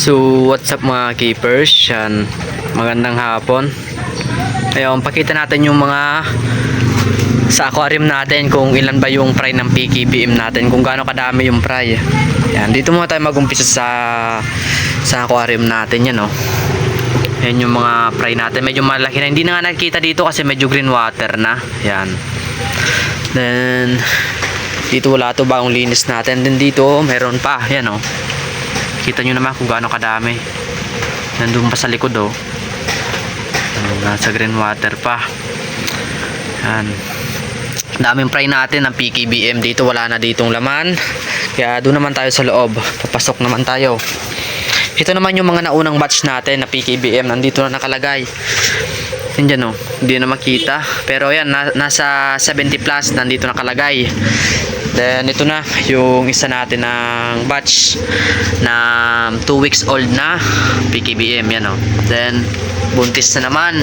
So, what's up mga keepers? Yan, magandang hapon. Ayun, pakita natin yung mga sa aquarium natin kung ilan ba yung fry ng PKBM natin, kung gaano kadami yung fry. Yan, dito muna tayo mag-umpisa sa sa aquarium natin yan, oh. Yan yung mga fry natin. Medyo malaki na. Hindi na nga nakikita dito kasi medyo green water na. Yan. Then, dito wala to bagong linis natin. Then dito, meron pa. Yan, oh. Kita nyo naman kung gaano kadami. Nandun pa sa likod oh. Nasa green water pa. Yan. Daming fry natin ng PKBM dito. Wala na ditong laman. Kaya doon naman tayo sa loob. Papasok naman tayo. Ito naman yung mga naunang batch natin na PKBM. Nandito na nakalagay. Yan dyan oh. Hindi na makita. Pero yan, na- nasa 70 plus nandito nakalagay. Then ito na yung isa natin ng batch na 2 weeks old na PKBM yan oh. Then buntis na naman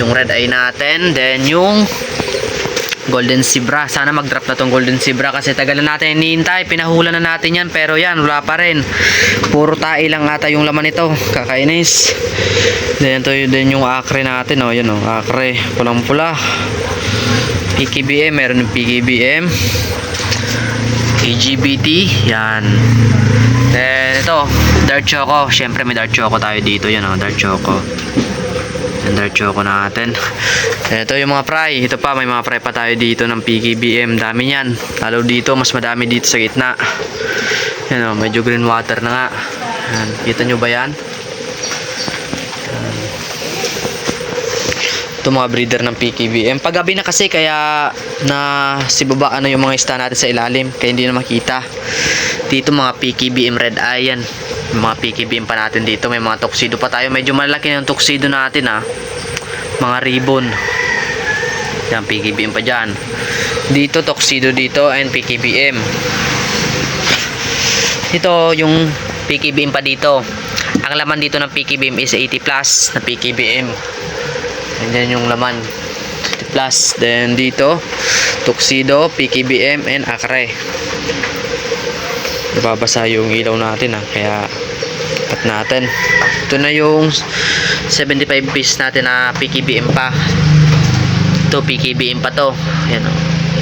yung red eye natin. Then yung Golden Zebra. Sana mag-drop na tong Golden Zebra kasi tagal na natin hinihintay. Pinahula na natin yan pero yan wala pa rin. Puro tae lang ata yung laman nito. Kakainis. Then ito yun din yung acre natin oh. Yun oh, acre. Pulang pula. PKBM, meron ng PKBM. AGBT, yan. Then ito, dark choco. Syempre may dark choco tayo dito, yan oh, dark choco. Yan dark choco natin. Then ito yung mga fry. Ito pa, may mga fry pa tayo dito ng PKBM. Dami yan. Lalo dito, mas madami dito sa gitna. Yan oh, medyo green water na nga. Yan, kita nyo ba yan? Ito mga breeder ng PKBM. Paggabi na kasi kaya na si baba ano yung mga ista natin sa ilalim kaya hindi na makita. Dito mga PKBM red eye yan. Mga PKBM pa natin dito. May mga tuxedo pa tayo. Medyo malaki na yung tuxedo natin ah. Mga ribbon. Yan PKBM pa dyan. Dito tuxedo dito and PKBM. Ito yung PKBM pa dito. Ang laman dito ng PKBM is 80 plus na PKBM. Ganyan yung laman. 50 plus. Then dito, tuxedo, PKBM, and acre. Nababasa yung ilaw natin ah. Kaya cut natin. Ito na yung 75 piece natin na PKBM pa. Ito PKBM pa to. Ayan o.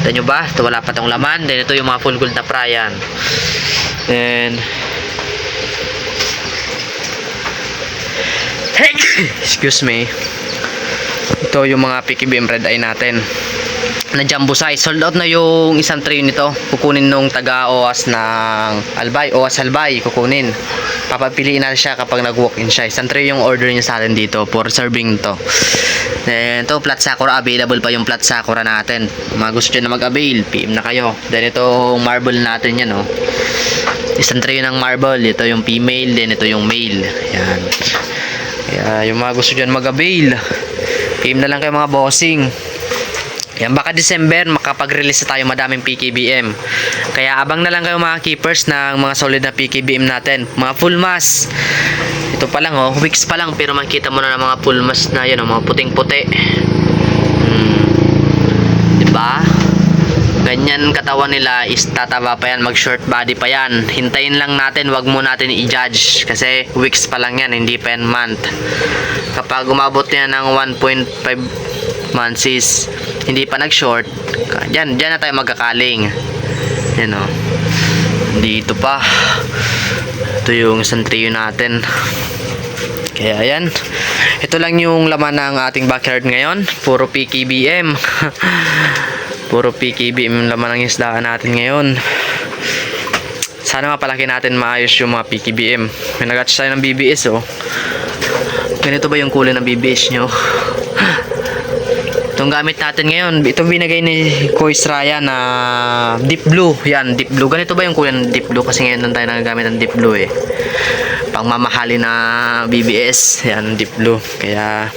Kita nyo ba? Ito wala pa tong laman. Then ito yung mga full gold na prayan. Then excuse me ito yung mga PKBM red eye natin. Na jumbo size. Sold out na yung isang tray nito. Kukunin nung taga OAS ng Albay. OAS Albay kukunin. Papapiliin natin siya kapag nag walk in siya. Isang tray yung order niya sa atin dito for serving to. Then ito flat sakura. Available pa yung flat sakura natin. Mga gusto na mag avail PM na kayo. Then ito marble natin yan oh. Isang tray ng marble. Ito yung female then ito yung male. Yan kaya yung mga gusto dyan mag-avail, PM na lang kayo mga bossing. Yan, baka December makapag-release na tayo madaming PKBM. Kaya abang na lang kayo mga keepers ng mga solid na PKBM natin. Mga full mass. Ito pa lang oh, weeks pa lang pero makita mo na ng mga full mass na yan oh, mga puting-puti. Hmm. 'Di ba? ganyan katawan nila is tataba pa yan mag short body pa yan hintayin lang natin wag mo natin i-judge kasi weeks pa lang yan hindi pa yan month kapag umabot yan ng 1.5 months hindi pa nag short dyan, dyan na tayo magkakaling. Yan o dito pa. Ito yung isang trio natin. Kaya yan ito lang yung laman ng ating backyard ngayon. Puro PKBM puro PKBM laman ng isdaan natin ngayon. Sana mapalaki natin maayos yung mga PKBM may nagatch tayo ng BBS oh ganito ba yung kulay ng BBS nyo itong gamit natin ngayon itong binagay ni Kois Raya na deep blue yan deep blue ganito ba yung kulay ng deep blue kasi ngayon lang tayo nagagamit ng deep blue eh pang mamahali na BBS yan deep blue kaya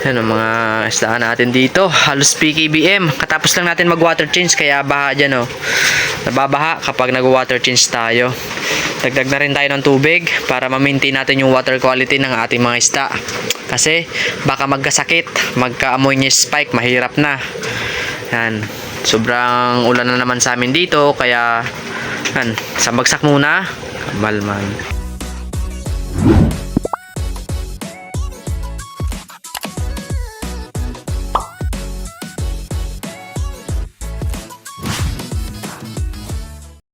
yan ang mga isdaan natin dito. Halos PKBM. Katapos lang natin mag water change kaya baha dyan oh. Nababaha kapag nag water change tayo. Dagdag na rin tayo ng tubig para ma-maintain natin yung water quality ng ating mga isda. Kasi baka magkasakit, magka-amoy niya spike, mahirap na. Yan. Sobrang ulan na naman sa amin dito kaya yan, sa bagsak muna. Kamal man.